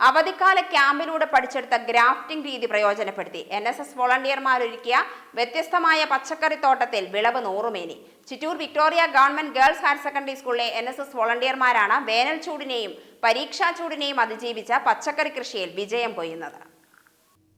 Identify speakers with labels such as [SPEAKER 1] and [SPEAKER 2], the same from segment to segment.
[SPEAKER 1] അവധിക്കാല ക്യാമ്പിലൂടെ പഠിച്ചെടുത്ത ഗ്രാഫ്റ്റിംഗ് രീതി പ്രയോജനപ്പെടുത്തി. എൻ എസ് എസ് വോളണ്ടിയർമാരൊരുക്കിയ വ്യത്യസ്തമായ പച്ചക്കറിത്തോട്ടത്തിൽ വിളവ് നൂറുമേനി. Chittur Victoria government girls higher secondary സ്കൂളിലെ എൻ എസ് എസ് വോളണ്ടിയർമാരാണ് വേനൽ ചൂടിനെയും പരീക്ഷാ ചൂടിനെയും അതിജീവിച്ച പച്ചക്കറി കൃഷിയിൽ വിജയം കൊയ്യുന്നത്.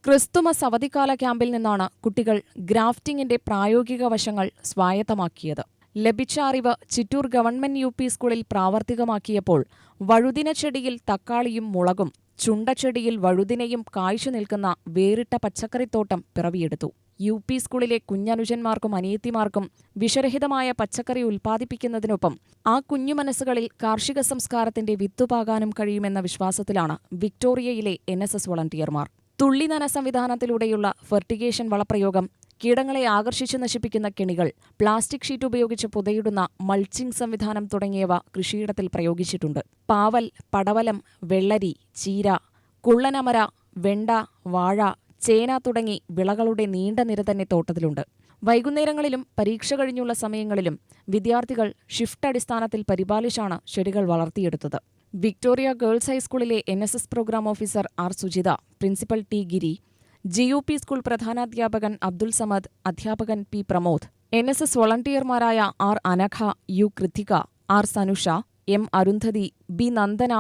[SPEAKER 2] ക്രിസ്തുമസ് അവധിക്കാല ക്യാമ്പിൽ നിന്നാണ് കുട്ടികൾ ഗ്രാഫ്റ്റിംഗിന്റെ പ്രായോഗിക വശങ്ങൾ സ്വായത്തമാക്കിയത്. ലഭിച്ച അറിവ് ചിറ്റൂർ ഗവൺമെന്റ് യു സ്കൂളിൽ പ്രാവർത്തികമാക്കിയപ്പോൾ വഴുതിന ചെടിയിൽ തക്കാളിയും മുളകും ചുണ്ടച്ചെടിയിൽ വഴുതിനെയും കാഴ്ച നിൽക്കുന്ന വേറിട്ട പച്ചക്കറിത്തോട്ടം പിറവിയെടുത്തു. യു പി സ്കൂളിലെ കുഞ്ഞനുജന്മാർക്കും അനിയത്തിമാർക്കും വിഷരഹിതമായ പച്ചക്കറി ഉൽപ്പാദിപ്പിക്കുന്നതിനൊപ്പം ആ കുഞ്ഞു മനസ്സുകളിൽ കാർഷിക സംസ്കാരത്തിന്റെ വിത്തുപാകാനും കഴിയുമെന്ന വിശ്വാസത്തിലാണ് വിക്ടോറിയയിലെ എൻ എസ് എസ് വളണ്ടിയർമാർ. തുള്ളിനന സംവിധാനത്തിലൂടെയുള്ള ഫെർട്ടിഗേഷൻ വളപ്രയോഗം കീടങ്ങളെ ആകർഷിച്ചു നശിപ്പിക്കുന്ന കെണികൾ പ്ലാസ്റ്റിക് ഷീറ്റ് ഉപയോഗിച്ച് പുതയിടുന്ന മൾച്ചിംഗ് സംവിധാനം തുടങ്ങിയവ കൃഷിയിടത്തിൽ പ്രയോഗിച്ചിട്ടുണ്ട്. പാവൽ പടവലം വെള്ളരി ചീര കുള്ളനമര വെണ്ട വാഴ ചേന തുടങ്ങി വിളകളുടെ നീണ്ട നിര തന്നെ തോട്ടത്തിലുണ്ട്. വൈകുന്നേരങ്ങളിലും പരീക്ഷ കഴിഞ്ഞുള്ള സമയങ്ങളിലും വിദ്യാർത്ഥികൾ ഷിഫ്റ്റ് അടിസ്ഥാനത്തിൽ പരിപാലിച്ചാണ് ചെടികൾ വളർത്തിയെടുത്തത്. വിക്ടോറിയ ഗേൾസ് ഹൈസ്കൂളിലെ N program officer R. Sujitha principal T. Giri G U P school പ്രധാനാധ്യാപകൻ Abdul Samad അധ്യാപകൻ P Pramod N S S വോളണ്ടിയർമാരായ R Anagha U Krithika R Sanusha M Arundhati B Nandana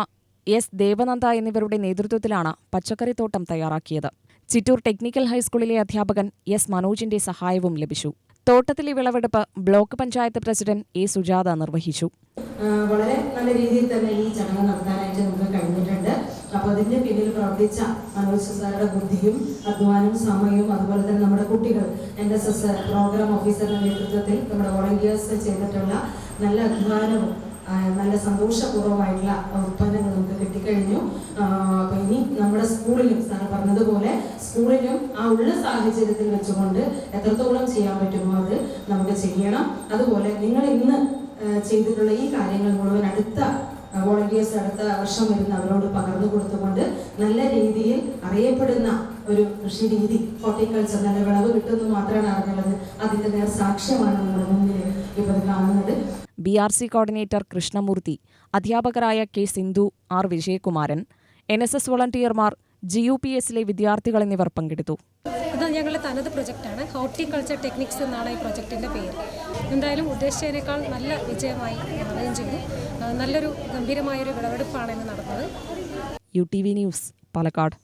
[SPEAKER 2] S Devananda എന്നിവരുടെ നേതൃത്വത്തിലാണ് പച്ചക്കറിത്തോട്ടം തയ്യാറാക്കിയത്. Chittur technical ഹൈസ്കൂളിലെ അധ്യാപകൻ S മനോജിന്റെ സഹായവും ലഭിച്ചു. തോട്ടത്തിലെ വിളവെടുപ്പ് block panchayat president A Sujatha നിർവഹിച്ചു.
[SPEAKER 3] വളരെ നല്ല രീതിയിൽ തന്നെ ഈ ചടങ്ങ് കഴിഞ്ഞിട്ടുണ്ട് അപ്പോൾ അതിന്റെ പിന്നിൽ പ്രവർത്തിച്ച മനോജ് സാറുടെ ബുദ്ധിയും അധ്വാനവും സമയവും അതുപോലെ തന്നെ നമ്മുടെ കുട്ടികൾ എൻ എസ് എസ് പ്രോഗ്രാം ഓഫീസറുടെ നേതൃത്വത്തിൽ നമ്മുടെ വോളണ്ടിയേഴ്സ് ചെയ്തിട്ടുള്ള നല്ല അധ്വാനവും നല്ല സന്തോഷപൂർവമായിട്ടുള്ള ഉത്പന്നങ്ങൾ നമുക്ക് കിട്ടിക്കഴിഞ്ഞു. അപ്പോൾ ഇനി നമ്മുടെ സ്കൂളിലും സാറ് പറഞ്ഞതുപോലെ സ്കൂളിലും ആ ഉള്ള സാഹചര്യത്തിൽ വെച്ചുകൊണ്ട് എത്രത്തോളം ചെയ്യാൻ പറ്റുമോ അത് നമുക്ക് ചെയ്യണം. അതുപോലെ നിങ്ങൾ ഇന്ന് ചെയ്തിട്ടുള്ള ഈ കാര്യങ്ങൾ മുഴുവൻ അടുത്ത വോളണ്ടിയേഴ്സ് അടുത്ത വർഷം വരുന്ന അവരോട് പകർന്നു കൊടുത്തുകൊണ്ട് നല്ല രീതിയിൽ അറിയപ്പെടുന്ന ഒരു കൃഷി രീതി ഹോർട്ടിക്കൾച്ചർ നല്ല വിളവ് കിട്ടുമെന്ന് മാത്രമാണ് അറിഞ്ഞുള്ളത്. അതിന്റെ നേർ സാക്ഷ്യമാണ് നമ്മുടെ മുന്നിൽ ഇപ്പോൾ കാണുന്നത്.
[SPEAKER 2] B R C coordinator Krishnamoorthy അധ്യാപകരായ K Sindhu R Vijayakumaran N S S വോളണ്ടിയർമാർ G U P എസിലെ വിദ്യാർത്ഥികൾ എന്നിവർ പങ്കെടുത്തു.
[SPEAKER 4] ഞങ്ങളുടെ തനത് പ്രൊജക്റ്റാണ്. ഹോർട്ടിക്കൾച്ചർ ടെക്നിക്സ് എന്നാണ് ഈ പ്രൊജക്റ്റിന്റെ പേര്. എന്തായാലും ഉദ്ദേശിച്ചതിനേക്കാൾ നല്ല വിജയമായി മാറുകയും ചെയ്തു. നല്ലൊരു ഗംഭീരമായൊരു വിളവെടുപ്പാണ് ഇന്ന് നടന്നത്.
[SPEAKER 2] U T V news Palakkad.